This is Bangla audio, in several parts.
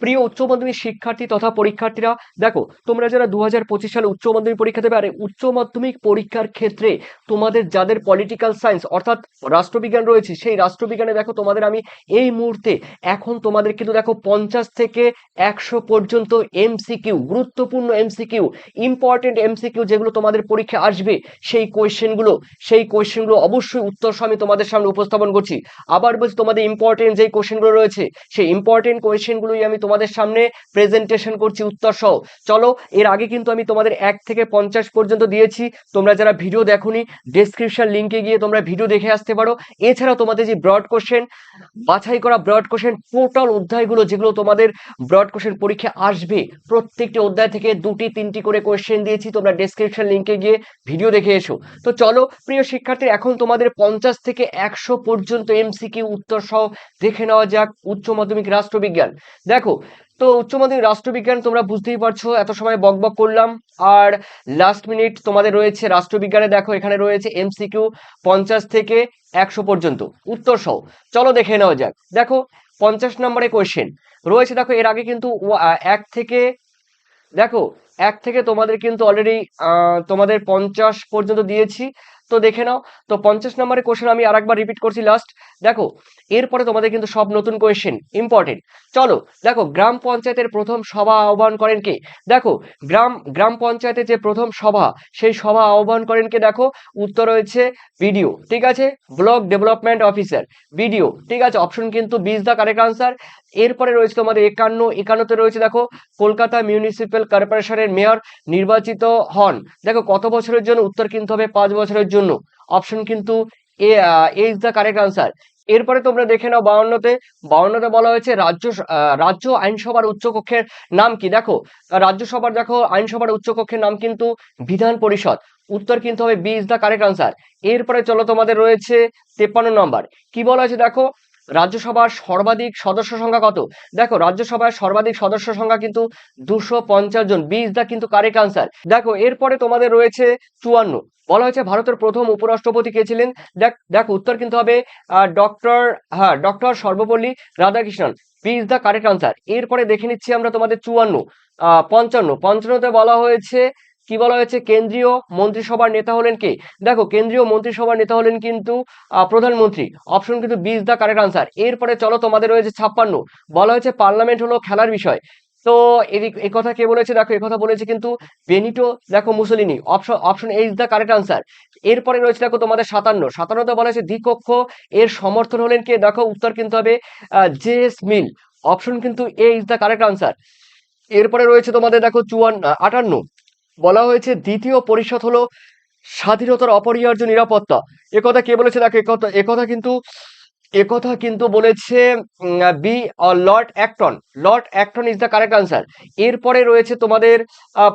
প্রিয় উচ্চ মাধ্যমিক শিক্ষার্থী তথা পরীক্ষার্থীরা, দেখো, তোমরা যারা দু হাজার পঁচিশ সালে উচ্চ মাধ্যমিক পরীক্ষা দেবে, আরে উচ্চ মাধ্যমিক পরীক্ষার ক্ষেত্রে তোমাদের যাদের পলিটিক্যাল সায়েন্স অর্থাৎ রাষ্ট্রবিজ্ঞান রয়েছে, সেই রাষ্ট্রবিজ্ঞানে দেখো, তোমাদের আমি এই মুহূর্তে এখন তোমাদের কিন্তু দেখো পঞ্চাশ থেকে একশো পর্যন্ত এমসিকিউ গুরুত্বপূর্ণ এমসিকিউ ইম্পর্টেন্ট এমসিকিউ যেগুলো তোমাদের পরীক্ষা আসবে, সেই কোয়েশ্চেনগুলো সেই কোয়েশ্চেনগুলো অবশ্যই উত্তর আমি তোমাদের সামনে উপস্থাপন করছি। আবার বলছি, তোমাদের ইম্পর্টেন্ট যেই কোয়েশ্চেনগুলো রয়েছে, সেই ইম্পর্টেন্ট কোয়েশ্চেনগুলোই আমি তোমাদের সামনে প্রেজেন্টেশন করছি উত্তর সহ। চলো, এর আগে কিন্তু আমি তোমাদের এক থেকে পঞ্চাশ পর্যন্ত দিয়েছি। তোমরা যারা ভিডিও দেখোনি ডেসক্রিপশন লিঙ্কে গিয়ে তোমরা ভিডিও দেখে আসতে পারো। এছাড়াও তোমাদের যে ব্রড কোশ্চেন বাছাই করা ব্রড কোশ্চেন টোটাল অধ্যায়গুলো যেগুলো তোমাদের ব্রড কোশ্চেন পরীক্ষা আসবে, প্রত্যেকটি অধ্যায় থেকে দুটি, তিনটি করে কোশ্চেন দিয়েছি। তোমরা ডেসক্রিপশন লিঙ্কে গিয়ে ভিডিও দেখে এসো। তো চলো, প্রিয় শিক্ষার্থী, এখন তোমাদের পঞ্চাশ থেকে একশো পর্যন্ত এমসি এমসিকিউ উত্তর সহ দেখে নেওয়া যাক উচ্চ মাধ্যমিক রাষ্ট্রবিজ্ঞান। দেখো তো উচ্চ মাধ্যমিক রাষ্ট্রবিজ্ঞান তোমরা বুঝতেই পারছ, এত সময় বক বক করলাম। আর লাস্ট মিনিট তোমাদের রয়েছে রাষ্ট্রবিজ্ঞানে দেখো, এখানে রয়েছে এমসিকিউ পঞ্চাশ থেকে একশো পর্যন্ত। উত্তর সহ। চলো দেখে নেওয়া যাক। দেখো, পঞ্চাশ নম্বরে কোয়েশ্চেন রয়েছে দেখো, এর আগে কিন্তু এক থেকে, দেখো, এক থেকে তোমাদের কিন্তু অলরেডি তোমাদের পঞ্চাশ পর্যন্ত দিয়েছি। তো দেখে নাও, তো পঞ্চাশ নম্বরের কোশ্চেন আমি আরেকবার রিপিট করছি লাস্ট দেখো, এরপরে তোমাদের কিন্তু সব নতুন কোয়েশ্চেন ইম্পর্টেন্ট চলো, দেখো, গ্রাম পঞ্চায়েতের প্রথম সভা আহ্বান করেন কে? দেখো, গ্রাম গ্রাম পঞ্চায়েতের যে প্রথম সভা, সেই সভা আহ্বান করেন কে দেখো? উত্তর রয়েছে বিডিও, ঠিক আছে? ব্লক ডেভেলপমেন্ট অফিসার, বিডিও, ঠিক আছে? অপশন কিন্তু বিশ দা কারেক্ট আনসার এরপরে রয়েছে তোমাদের একান্ন, একান্নতে রয়েছে দেখো, কলকাতা মিউনিসিপ্যাল কর্পোরেশনের মেয়র নির্বাচিত হন। দেখো, কত বছরের জন্য? উত্তর কিন্তু হবে পাঁচ বছরের জন্য। অপশন কিন্তু A is the correct answer এরপরে তোমরা দেখে নাও বাউন্নতে। বাউন্নতে বলা হয়েছে রাজ্য রাজ্য আইনসভার উচ্চকক্ষের নাম কি? দেখো, রাজ্যসভার দেখো, আইনসভার উচ্চকক্ষের নাম কিন্তু বিধান পরিষদ। উত্তর কিন্তু হবে B is the correct answer এরপরে চলো তোমাদের রয়েছে তেপ্পান্ন নম্বর। কি বলা হয়েছে দেখো? রাজ্যসভার সর্বাধিক সদস্য সংখ্যা কত? দেখো, রাজ্যসভার সর্বাধিক সদস্য সংখ্যা কিন্তু দুশো পঞ্চাশ জন। বিশ দ্য কিন্তু কারেক্ট আনসার দেখো, এরপরে তোমাদের রয়েছে চুয়ান্ন। বলা হয়েছে ভারতের প্রথম উপরাষ্ট্রপতি কে ছিলেন? দেখ, দেখো, উত্তর কিন্তু হবে ডক্টর হ্যাঁ doctor Sarvepalli Radhakrishnan. B is the correct answer এরপরে দেখে নিচ্ছি আমরা তোমাদের চুয়ান্ন পঞ্চান্ন। পঞ্চান্নতে বলা হয়েছে কি বলা হয়েছে? কেন্দ্রীয় মন্ত্রিসভার নেতা হলেন কে? দেখো, কেন্দ্রীয় মন্ত্রিসভার নেতা হলেন কিন্তু প্রধানমন্ত্রী। অপশন কিন্তু B is the correct answer এরপরে চলো, তোমাদের রয়েছে ছাপ্পান্ন। বলা হয়েছে পার্লামেন্ট হলো খেলার বিষয়। তো এই কথা কে বলেছে? দেখো এই কথা বলেছে কিন্তু বেনিটো, দেখো, Mussolini. Option option A is the correct answer এরপরে রয়েছে, দেখো, তোমাদের সাতান্ন। সাতান্নতে বলা হয়েছে দ্বিকক্ষ এর সমর্থন হলেন কে? দেখো, উত্তর কিন্তু হবে জে এস মিল। অপশন কিন্তু A is the correct answer এরপরে রয়েছে তোমাদের, দেখো, চুয়ান্ন, আটান্ন। বলা হয়েছে দ্বিতীয় পরিষদ হলো স্বাধীনতার অপরিহার্য নিরাপত্তা। একথা কে বলেছে দেখো, একথা একথা কিন্তু একথা কিন্তু বলেছে B Lord Acton Lord Acton is the correct answer এরপরে রয়েছে তোমাদের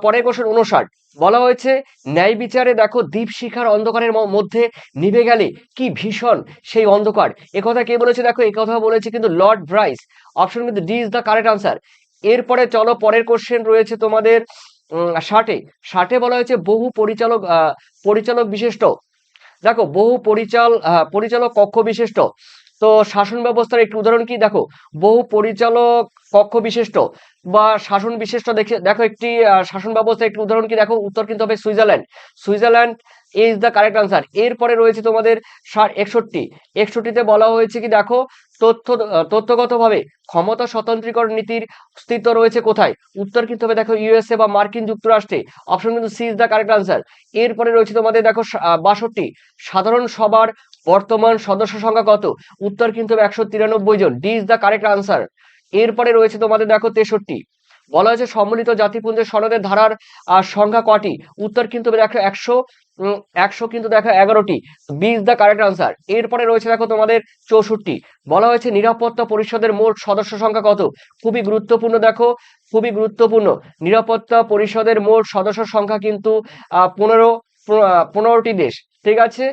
পরের কোশ্চেন উনষাট বলা হয়েছে, ন্যায় বিচারে দেখো দীপশিখার অন্ধকারের ম- মধ্যে নিভে গেলে কি ভীষণ সেই অন্ধকার। একথা কে বলেছে দেখো, একথা বলেছে কিন্তু লর্ড ব্রাইস অপশন কিন্তু D is the correct answer এরপরে চলো, পরের কোশ্চেন রয়েছে তোমাদের ষাটে ষাটে বলা হয়েছে বহু পরিচালক পরিচালক বিশিষ্ট। দেখো, বহু পরিচাল পরিচালক কক্ষ বিশিষ্ট। তো শাসন ব্যবস্থার একটি উদাহরণ কি? দেখো, বহু পরিচালক কক্ষ বিশিষ্ট বা শাসন বিশিষ্ট দেখে, দেখো একটি শাসন ব্যবস্থার একটি উদাহরণ কি? দেখো, উত্তর কিন্তু হবে Switzerland. Switzerland is the correct answer এরপরে রয়েছে তোমাদের ষাট একষট্টি। একষট্টিতে বলা হয়েছে কি? দেখো তথ্য তথ্যগতভাবে ক্ষমতা স্বতন্ত্রীকরণ নীতির অস্তিত্ব রয়েছে কোথায়? উত্তর কিন্তু হবে দেখো ইউএসএ বা মার্কিন যুক্তরাষ্ট্রে। অপশন কিন্তু C is the correct answer এরপরে রয়েছে তোমাদের দেখো বাষট্টি। সাধারণ সভার বর্তমান সদস্য সংখ্যা কত? উত্তর কিন্তু হবে একশো তিরানব্বই জন। D is the correct answer এরপরে রয়েছে তোমাদের দেখো তেষট্টি। বলা হয়েছে সম্মিলিত জাতিপুঞ্জের সনদের ধারার সংখ্যা কটি? উত্তর কিন্তু হবে দেখো একশো একশো কিন্তু দেখো এগারোটি। B is the correct answer এরপরে রয়েছে দেখো তোমাদের চৌষট্টি। বলা হয়েছে নিরাপত্তা পরিষদের মোট সদস্য সংখ্যা কত? খুবই গুরুত্বপূর্ণ দেখো, খুবই গুরুত্বপূর্ণ। নিরাপত্তা পরিষদের মোট সদস্য সংখ্যা কিন্তু পনেরো পনেরোটি দেশ। ঠিক আছে?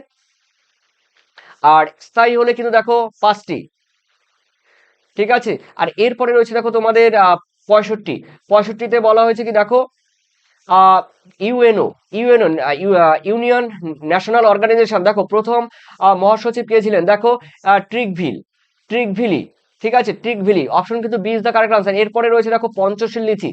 আর স্থায়ী হলে কিন্তু দেখো পাঁচটি। ঠিক আছে? আর এরপরে রয়েছে দেখো তোমাদের পঁয়ষট্টি। পঁয়ষট্টিতে বলা হয়েছে কি দেখো UNO UNO union national organization. দেখো, প্রথম মহাসচিব কে ছিলেন? দেখো ট্রিকভিল ট্রিকভিলি ঠিক আছে? ট্রিকভিলি অপশন কিন্তু B is the correct answer এরপরে রয়েছে, দেখো, পঞ্চশীল নীতি।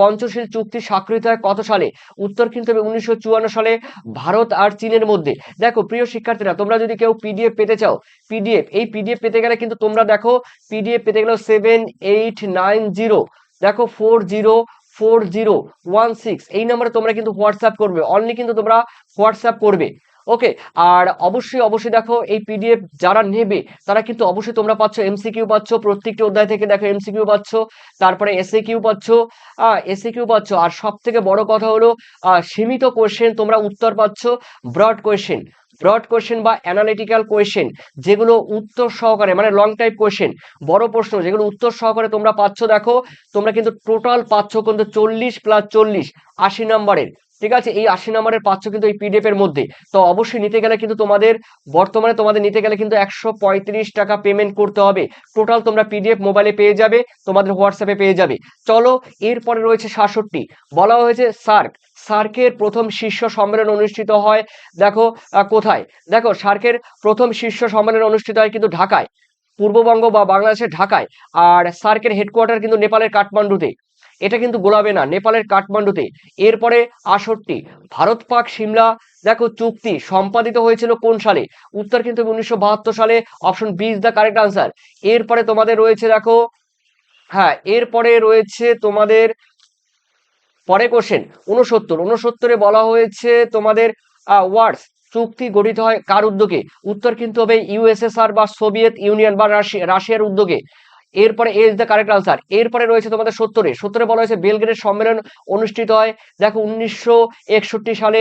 পঞ্চশীল চুক্তি স্বাক্ষরিত হয় কত সালে? উত্তর কিন্তু হবে উনিশশো চুয়ান্ন সালে ভারত আর চীনের মধ্যে। দেখো, প্রিয় শিক্ষার্থীরা, তোমরা যদি কেউ পিডিএফ পেতে চাও পিডিএফ এই পিডিএফ পেতে গেলে কিন্তু তোমরা দেখো পিডিএফ পেতে গেলে সেভেন এইট নাইন জিরো দেখো four zero four zero one six এই নাম্বারে তোমরা কিন্তু হোয়াটসঅ্যাপ করবে। অনলি কিন্তু তোমরা হোয়াটসঅ্যাপ করবে। ওকে আর অবশ্যই অবশ্যই দেখো, এই পিডিএফ যারা নেবে, তারা কিন্তু অবশ্যই তোমরা পাচ্ছ এমসিকিউ পাচ্ছ, প্রত্যেকটি অধ্যায় থেকে দেখো এমসিকিউ পাচ্ছ, তারপরে এসএ কিউ পাচ্ছ এসএ কিউ পাচ্ছ। আর সব থেকে বড় কথা হলো সীমিত কোয়েশ্চেন তোমরা উত্তর পাচ্ছ ব্রড কোয়েশ্চেন ব্রড কোয়েশ্চেন বা অ্যানালিটিক্যাল কোয়েশ্চেন যেগুলো উত্তর সহকারে মানে লং টাইপ কোয়েশ্চেন বড় প্রশ্ন, যেগুলো উত্তর সহকারে তোমরা পাচ্ছ, দেখো, তোমরা কিন্তু টোটাল পাচ্ছ কিন্তু চল্লিশ প্লাস চল্লিশ, আশি নম্বরের ঠিক আছে? এই আশি নম্বরের পাচ্ছ কিন্তু এই পিডিএফ এর মধ্যে। তো অবশ্যই নিতে গেলে কিন্তু তোমাদের, বর্তমানে তোমাদের নিতে গেলে কিন্তু একশো পঁয়ত্রিশ টাকা পেমেন্ট করতে হবে। টোটাল তোমরা পিডিএফ মোবাইলে পেয়ে যাবে, তোমাদের হোয়াটসঅ্যাপে পেয়ে যাবে। চলো, এরপরে রয়েছে সাতষট্টি। বলা হয়েছে সার্ক সার্কের প্রথম শীর্ষ সম্মেলন অনুষ্ঠিত হয়, দেখো কোথায়? দেখো, সার্কের প্রথম শীর্ষ সম্মেলন অনুষ্ঠিত হয় কিন্তু ঢাকায়, পূর্ববঙ্গ বা বাংলাদেশের ঢাকায়, আর সার্কের হেডকোয়ার্টার কিন্তু নেপালের কাঠমান্ডুতে। এটা কিন্তু গোলাবে না, নেপালের কাঠমান্ডুতে। এরপরে আষট্টি ভারত পাক সিমলা, দেখো, চুক্তি সম্পাদিত হয়েছিল কোন সালে? উত্তর কিন্তু উনিশশো বাহাত্তর সালে option B is the correct answer এরপরে তোমাদের রয়েছে, দেখো হ্যাঁ এরপরে রয়েছে তোমাদের পরে কোশ্চেন উনসত্তর উনসত্তরে বলা হয়েছে তোমাদের ওয়ার্ডস চুক্তি গঠিত হয় কার উদ্যোগে? উত্তর কিন্তু হবে ইউএসএসআর বা সোভিয়েত ইউনিয়ন বা রাশি- রাশিয়ার উদ্যোগে। এরপরে A is the correct answer এরপরে রয়েছে তোমাদের সত্তরে। সত্তরে বলা হয়েছে বেলগ্রেড সম্মেলন অনুষ্ঠিত হয়। দেখো উনিশশো একষট্টি সালে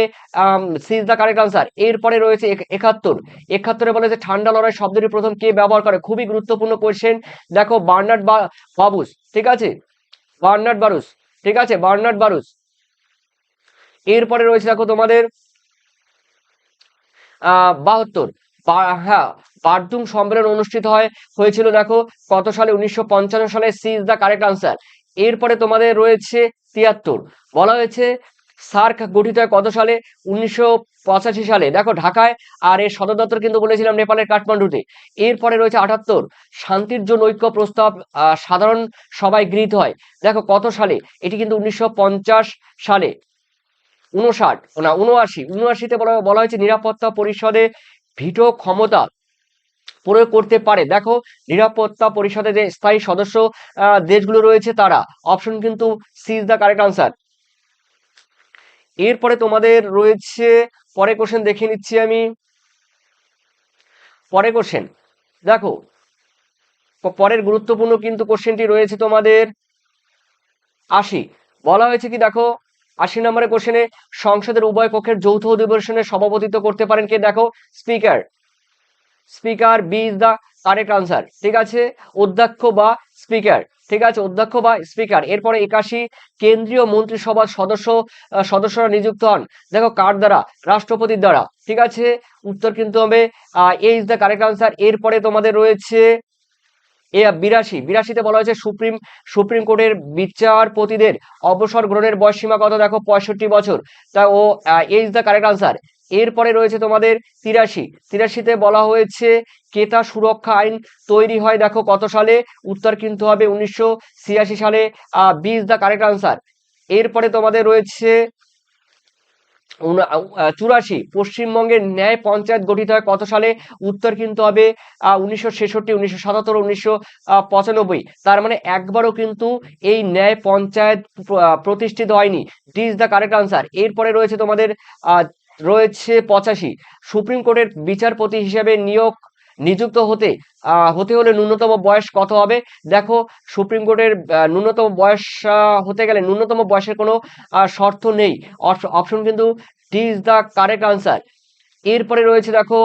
C is the correct answer এরপরে রয়েছে একাত্তর। একাত্তরে বলা হয়েছে ঠান্ডা লড়াই শব্দটি প্রথম কে ব্যবহার করে? খুবই গুরুত্বপূর্ণ কোয়েশ্চেন দেখো, বার্নার্ড বা, বাবুস, ঠিক আছে? বার্নার্ড বারুস ঠিক আছে, বার্নার্ড বারুস। এরপরে রয়েছে দেখো তোমাদের আহ বাহাত্তর। হ্যাঁ পার্থুম সম্মেলন অনুষ্ঠিত হয়, হয়েছিল দেখো কত সালে? উনিশশো পঞ্চান্ন সালে C is the correct answer এরপরে তোমাদের রয়েছে তিয়াত্তর। বলা হয়েছে সার্ক গঠিত হয় কত সালে? উনিশশো পঁচাশি সালে। দেখো, ঢাকায় আর এর সদর দপ্তর কিন্তু বলেছিলাম নেপালের কাঠমান্ডুতে। এরপরে রয়েছে আটাত্তর। শান্তির জন্য ঐক্য প্রস্তাব সাধারণ সবাই গৃহীত হয়। দেখো, কত সালে? এটি কিন্তু উনিশশো পঞ্চাশ সালে। উনষাট না উনআশি উনআশিতে বলা বলা হয়েছে নিরাপত্তা পরিষদে ভিটো ক্ষমতা প্রয়োগ করতে পারে। দেখো, নিরাপত্তা পরিষদে যে স্থায়ী সদস্য দেশগুলো রয়েছে তারা। অপশন কিন্তু C is the correct answer. এরপরে তোমাদের রয়েছে পরে কোশ্চেন দেখে নিচ্ছি আমি। পরে কোশ্চেন দেখো পরের গুরুত্বপূর্ণ কিন্তু কোশ্চেনটি রয়েছে তোমাদের। আশি, বলা হয়েছে কি দেখো, আশি নম্বরের কোশ্চেনে সংসদের উভয় পক্ষের যৌথ অধিবেশনে সভাপতিত্ব করতে পারেন কে দেখো? Speaker speaker B is the correct answer ঠিক আছে? অধ্যক্ষ বা স্পিকার। ঠিক আছে, অধ্যক্ষ বা স্পিকার। এরপরে একাশি, কেন্দ্রীয় মন্ত্রিসভার সদস্য সদস্যরা নিযুক্ত হন। দেখো কার দ্বারা? রাষ্ট্রপতির দ্বারা। ঠিক আছে, উত্তর কিন্তু হবে A is the correct answer এরপরে তোমাদের রয়েছে, এ বিরাশি। বিরাশিতে বলা হয়েছে সুপ্রিম সুপ্রিম কোর্টের বিচারপতিদের অবসর গ্রহণের বয়স সীমা কত? দেখো, পঁয়ষট্টি বছর। তা ও A is the correct answer এরপরে রয়েছে তোমাদের তিরাশি। তিরাশিতে বলা হয়েছে ক্রেতা সুরক্ষা আইন তৈরি হয়, দেখো কত সালে? উত্তর কিন্তু হবে উনিশশো ছিয়াশি সালে। বি দ্য কারেক্ট আনসার এরপরে তোমাদের রয়েছে চুরাশি। পশ্চিমবঙ্গের ন্যায় পঞ্চায়েত গঠিত হয় কত সালে? উত্তর কিন্তু হবে উনিশশো ছেষট্টি, উনিশশো উনিশশো পঁচানব্বই। তার মানে একবারও কিন্তু এই ন্যায় পঞ্চায়েত প্রতিষ্ঠিত হয়নি। D is the correct answer এরপরে রয়েছে তোমাদের রয়েছে পঁচাশি। সুপ্রিম কোর্টের বিচারপতি হিসেবে নিয়োগ নিযুক্ত হতে হতে হলে ন্যূনতম বয়স কত হবে? দেখো, সুপ্রিম কোর্টের ন্যূনতম বয়স হতে গেলে ন্যূনতম বয়সের কোনো শর্ত নেই। অপশন কিন্তু D is the correct answer এরপরে রয়েছে দেখো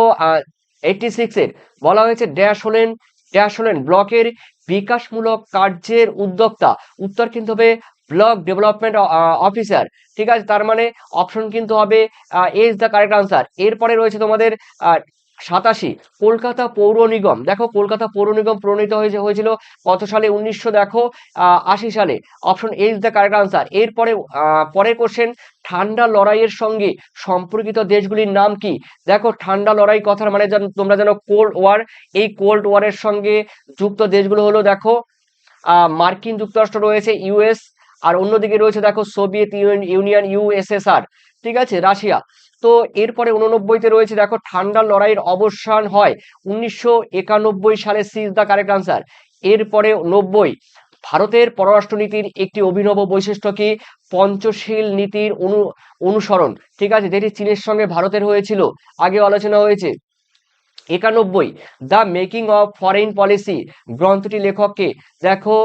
এইটটি সিক্সের বলা হয়েছে ড্যাশ হলেন ড্যাশ হলেন ব্লকের বিকাশমূলক কার্যের উদ্যোক্তা। উত্তর কিন্তু হবে ব্লক ডেভেলপমেন্ট অফিসার ঠিক আছে? তার মানে অপশন কিন্তু হবে A is the correct answer এরপরে রয়েছে তোমাদের সাতাশি। কলকাতা পৌর নিগম। দেখো কলকাতা পৌর নিগম প্রণীত হয়েছে হয়েছিল কত সালে? উনিশশো দেখো আশি সালে। Option A is the correct answer এরপরে আহ, পরের কোশ্চেন ঠান্ডা লড়াইয়ের সঙ্গে সম্পর্কিত দেশগুলির নাম কি? দেখো ঠান্ডা লড়াই কথার মানে তোমরা জানো কোল্ড ওয়ার এই কোল্ড ওয়ারের সঙ্গে যুক্ত দেশগুলো হলো দেখো মার্কিন যুক্তরাষ্ট্র রয়েছে ইউএস আর অন্যদিকে রয়েছে দেখো সোভিয়েত ইউনি- ইউনিয়ন ইউএসএসআর ঠিক আছে, রাশিয়া। তো এরপরে উননব্বইতে রয়েছে দেখো ঠান্ডা লড়াইয়ের অবসান হয় উনিশশো একানব্বই সালে সিজ দ্য কারেক্ট আনসার এরপরে নব্বই, ভারতের পররাষ্ট্রনীতির একটি অভিনব বৈশিষ্ট্য কি? পঞ্চশীল নীতির অনু, অনুসরণ, ঠিক আছে, যেটি চীনের সঙ্গে ভারতের হয়েছিল। আগে আলোচনা হয়েছে একানব্বই, the making of foreign policy, গ্রন্থটি লেখককে, দেখো,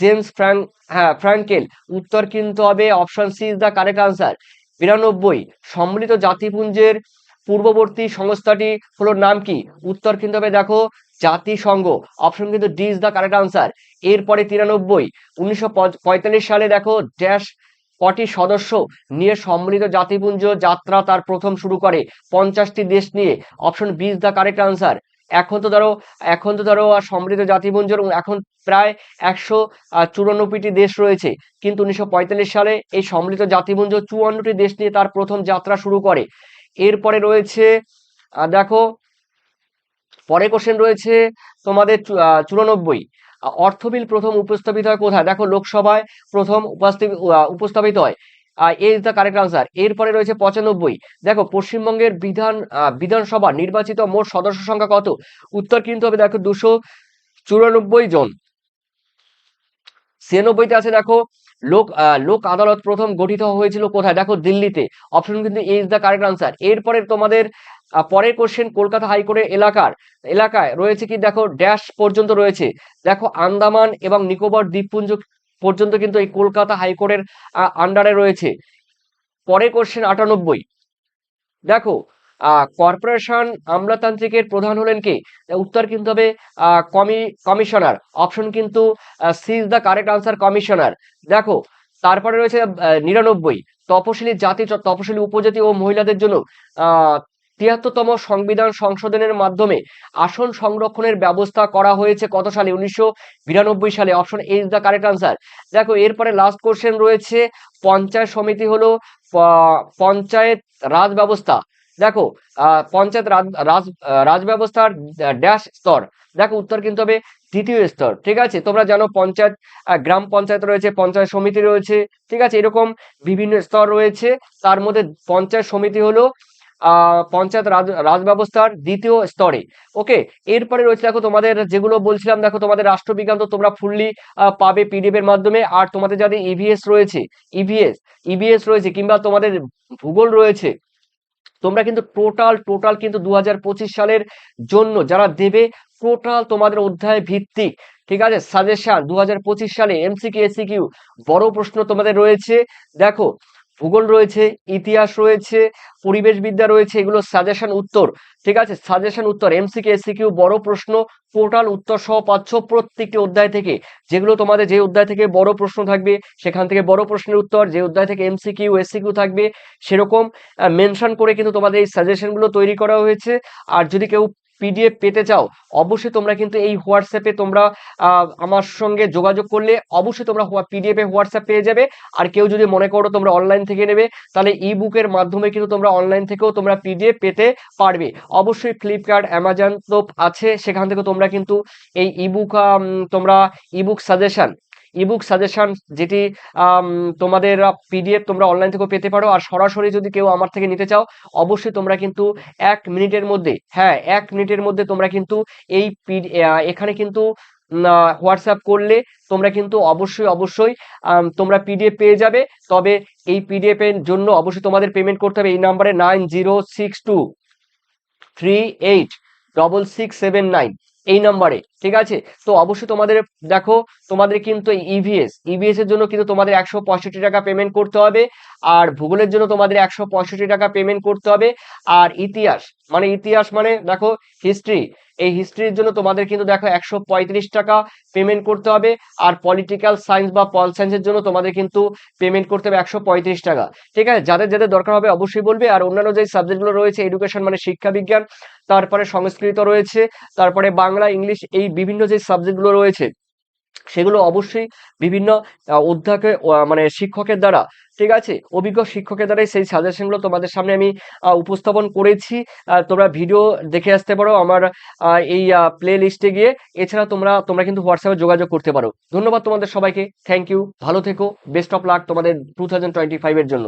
জেমস ফ্র্যাঙ্ক হ্যাঁ ফ্র্যাঙ্কেল উত্তর কিন্তু হবে option C is the correct answer. বিরানব্বই সম্মিলিত জাতিপুঞ্জের পূর্ববর্তী সংস্থাটি হলো নাম কি? উত্তর কিন্তু হবে, দেখো, জাতিসংঘ, অপশন কিন্তু D is the correct answer. এরপরে তিরানব্বই, উনিশশো সালে দেখো, ড্যাশ কটি সদস্য নিয়ে সম্মিলিত জাতিপুঞ্জ যাত্রা তার প্রথম শুরু করে। পঞ্চাশটি দেশ নিয়ে option B is the correct answer এখন তো ধরো এখন তো ধরো আহ, সম্মিলিত জাতিপুঞ্জের এখন প্রায় একশো চুরানব্বইটি দেশ রয়েছে। কিন্তু উনিশশো পঁয়তাল্লিশ সালে এই সম্মিলিত জাতিপুঞ্জ চুয়ান্নটি দেশ নিয়ে তার প্রথম যাত্রা শুরু করে। এরপরে রয়েছে দেখো পরে কোশ্চেন রয়েছে তোমাদের চুরানব্বই। অর্থ বিল প্রথম উপস্থাপিত হয় কোথায়? দেখো লোকসভায় প্রথম উপস্থাপিত হয়। A is the correct answer এরপরে রয়েছে পঁচানব্বই। দেখো পশ্চিমবঙ্গের বিধান বিধানসভা নির্বাচিত মোট সদস্য সংখ্যা কত? উত্তর কিন্তু হবে দেখো দুশো চুরানব্বই জন। ছিয়ানব্বইতে আছে দেখো লোক লোক আদালত প্রথম গঠিত হয়েছিল কোথায়? দেখো দিল্লিতে। অপশন কিন্তু ইজ দ্য কারেক্ট আনসার এরপরে তোমাদের পরের কোশ্চেন কলকাতা হাইকোর্টের এলাকার। এলাকায় রয়েছে কি? দেখো ড্যাশ পর্যন্ত রয়েছে। দেখো, আন্দামান এবং নিকোবর দ্বীপপুঞ্জ পর্যন্ত কিন্তু এই কলকাতা হাইকোর্টের আন্ডারে রয়েছে। পরের কোশ্চেন আটানব্বই। দেখো কর্পোরেশন আমলাতান্ত্রিকের প্রধান হলেন কে? উত্তর কিন্তু হবে কমি কমিশনার অপশন কিন্তু C is the correct answer commissioner দেখো, তারপরে রয়েছে নিরানব্বই, তপশিলি জাতি তপশিলি উপজাতি ও মহিলাদের জন্য তিয়াত্তরতম সংবিধান সংশোধনের মাধ্যমে আসন সংরক্ষণের ব্যবস্থা করা হয়েছে কত সালে? উনিশশো বিরানব্বই সালে option A is the correct answer দেখো, এরপরে লাস্ট কোশ্চেন রয়েছে, পঞ্চায়েত সমিতি হলো পঞ্চায়েত রাজ ব্যবস্থা। দেখো পঞ্চায়েত রাজ রাজ ব্যবস্থার ড্যাশ স্তর। দেখো, উত্তর কিন্তু হবে দ্বিতীয় স্তর, ঠিক আছে? তোমরা জানো পঞ্চায়েত গ্রাম পঞ্চায়েত রয়েছে, পঞ্চায়েত সমিতি রয়েছে, ঠিক আছে? এরকম বিভিন্ন স্তর রয়েছে। তার মধ্যে পঞ্চায়েত সমিতি হলো পঞ্চায়েত রাজ রাজ ব্যবস্থার দ্বিতীয় স্তরে, ওকে? এরপরে রয়েছে, দেখো, তোমাদের যেগুলো বলছিলাম, দেখো, তোমাদের রাষ্ট্রবিজ্ঞান তো তোমরা ফুললি পাবে পিডিএফ এর মাধ্যমে। আর তোমাদের যাদের ইভিএস রয়েছে ইভিএস ইভিএস রয়েছে, কিংবা তোমাদের ভূগোল রয়েছে তোমরা কিন্তু টোটাল টোটাল কিন্তু দু হাজার পঁচিশ সালের জন্য যারা দেবে, টোটাল তোমাদের অধ্যায় ভিত্তিক, ঠিক আছে? সাজেশন দু হাজার পঁচিশ সালে এমসিকিউ এসিকিউ বড় প্রশ্ন তোমাদের রয়েছে। দেখো ভূগোল রয়েছে, ইতিহাস রয়েছে, পরিবেশবিদ্যা রয়েছে, এগুলো সাজেশন উত্তর। ঠিক আছে? সাজেশন উত্তর। এমসিকিউ এসিকিউ বড় প্রশ্ন টোটাল উত্তর সহ পাচ্ছ প্রত্যেকটি অধ্যায় থেকে। যেগুলো তোমাদের যে অধ্যায় থেকে বড় প্রশ্ন থাকবে, সেখান থেকে বড় প্রশ্নের উত্তর। যে অধ্যায় থেকে এমসিকিউ এসিকিউ থাকবে, সেরকম মেনশন করে কিন্তু তোমাদের এই সাজেশনগুলো তৈরি করা হয়েছে। আর যদি কেউ পিডিএফ পেতে চাও, অবশ্যই তোমরা কিন্তু এই হোয়াটসঅ্যাপে তোমরা আমার সঙ্গে যোগাযোগ করলে অবশ্যই তোমরা পিডিএফ হোয়াটসঅ্যাপ পেয়ে যাবে। আর কেউ যদি মনে করো তোমরা অনলাইন থেকে নেবে, তাহলে ই বুকের মাধ্যমে কিন্তু তোমরা অনলাইন থেকেও তোমরা পিডিএফ পেতে পারবে। অবশ্যই ফ্লিপকার্ট অ্যামাজন তো আছে, সেখান থেকে তোমরা কিন্তু এই ইবুক তোমরা ইবুক সাজেশন ইবুক সাজেশন যেটি তোমাদের পিডিএফ তোমরা অনলাইন থেকেও পেতে পারো। আর সরাসরি যদি কেউ আমার থেকে নিতে চাও, অবশ্যই তোমরা কিন্তু এক মিনিটের মধ্যে হ্যাঁ এক মিনিটের মধ্যে তোমরা কিন্তু এই এখানে কিন্তু হোয়াটসঅ্যাপ করলে তোমরা কিন্তু অবশ্যই অবশ্যই তোমরা পিডিএফ পেয়ে যাবে। তবে এই পিডিএফ এর জন্য অবশ্যই তোমাদের পেমেন্ট করতে হবে এই নাম্বারে nine zero six two three eight double six seven nine. এই নাম্বারে ঠিক আছে? তো অবশ্যই তোমাদের, দেখো, তোমাদের কিন্তু ইভিএস ইভিএস এর জন্য কিন্তু তোমাদের একশো পঁয়ষট্টি টাকা পেমেন্ট করতে হবে, আর ভূগোলের জন্য তোমাদের একশো পঁয়ষট্টি টাকা পেমেন্ট করতে হবে, আর ইতিহাস মানে ইতিহাস মানে দেখো হিস্ট্রি এই হিস্ট্রির জন্য তোমাদের কিন্তু দেখো একশো পঁয়ত্রিশ টাকা পেমেন্ট করতে হবে। আর পলিটিক্যাল সায়েন্স বা পল সায়েন্সের জন্য তোমাদের কিন্তু পেমেন্ট করতে হবে একশো পঁয়ত্রিশ টাকা। ঠিক আছে? যাদের যাদের দরকার হবে অবশ্যই বলবে। আর অন্যান্য যে সাবজেক্টগুলো রয়েছে এডুকেশন মানে শিক্ষা বিজ্ঞান, তারপরে সংস্কৃত রয়েছে, তারপরে বাংলা ইংলিশ এই বিভিন্ন যে সাবজেক্টগুলো রয়েছে সেগুলো অবশ্যই বিভিন্ন অধ্যাপকের মানে শিক্ষকের দ্বারা, ঠিক আছে? অভিজ্ঞ শিক্ষকের দ্বারাই সেই সাজেশনগুলো তোমাদের সামনে আমি উপস্থাপন করেছি। তোমরা ভিডিও দেখে আসতে পারো আমার এই প্লে লিস্টে গিয়ে। এছাড়া তোমরা তোমরা কিন্তু হোয়াটসঅ্যাপে যোগাযোগ করতে পারো। ধন্যবাদ তোমাদের সবাইকে। থ্যাংক ইউ ভালো থেকো। বেস্ট অফ লাক তোমাদের টু থাউজেন্ড টোয়েন্টি ফাইভের জন্য।